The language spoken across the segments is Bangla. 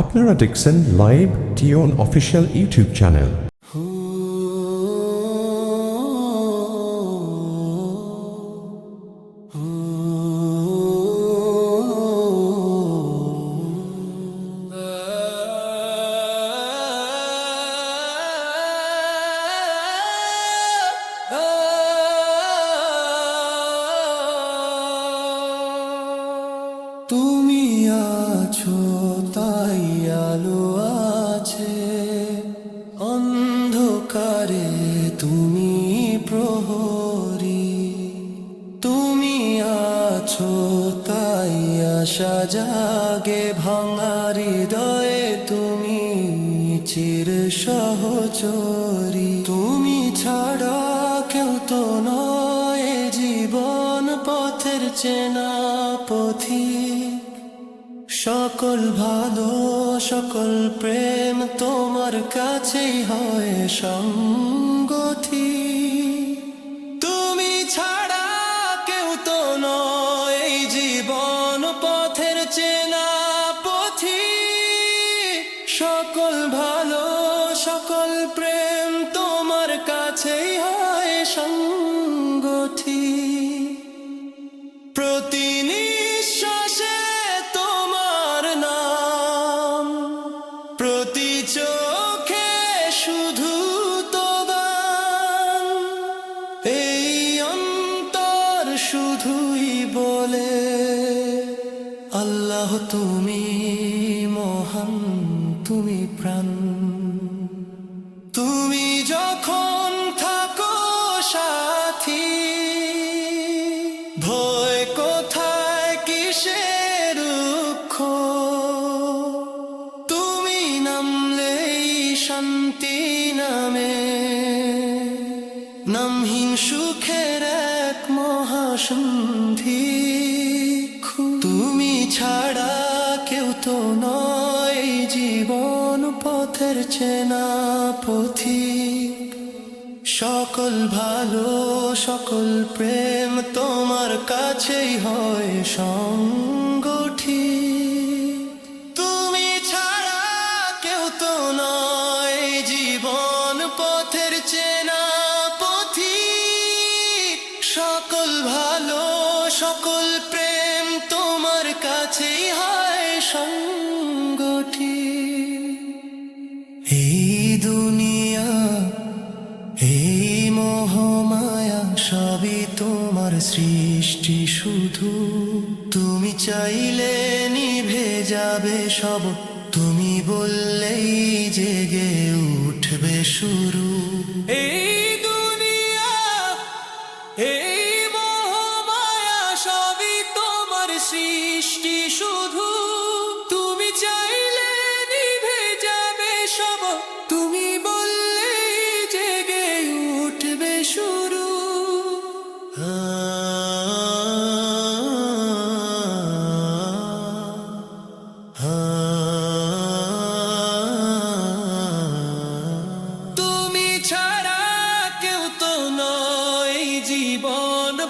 আপনারা দেখছেন লাইভ টিওন অফিসিয়াল ইউটিউব চ্যানেল আশা জাগে ভাঙা হৃদয়ে তুমি চির সহচরী। তুমি ছাড়া কেউ তো নয় জীবন পথের চেনা পথি। সকল ভালো, সকল প্রেম তোমার কাছেই হয় সঙ্গতি চেনা আল্লাহ, তুমি মহান, তুমি প্রাণ। তুমি যখন থাকো সাথী, ভয় কোথায়, কিসের তুমি নামলেই শান্তি নামে, নামহীন সুখের এক মহাসন্ধি। ছাড়া কেউ তো নয় জীবন পথের চেনা পথিক সকল ভালো, সকল প্রেম তোমার কাছেই হয় সঙ্গঠি। তুমি ছাড়া কেউ তো নয় জীবন পথের চেনা পথি সকল ভালো, সকল প্রেম এই দুনিয়া মোহমায়া, সবই তোমার সৃষ্টি শুধু। তুমি চাইলে যাবে সব, তুমি বললেই জেগে উঠবে শুরু।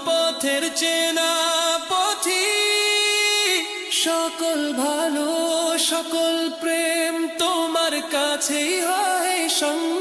পথের চেনা পথি। সকল ভালো সকল প্রেম তোমার কাছেই হয় সঙ্গ।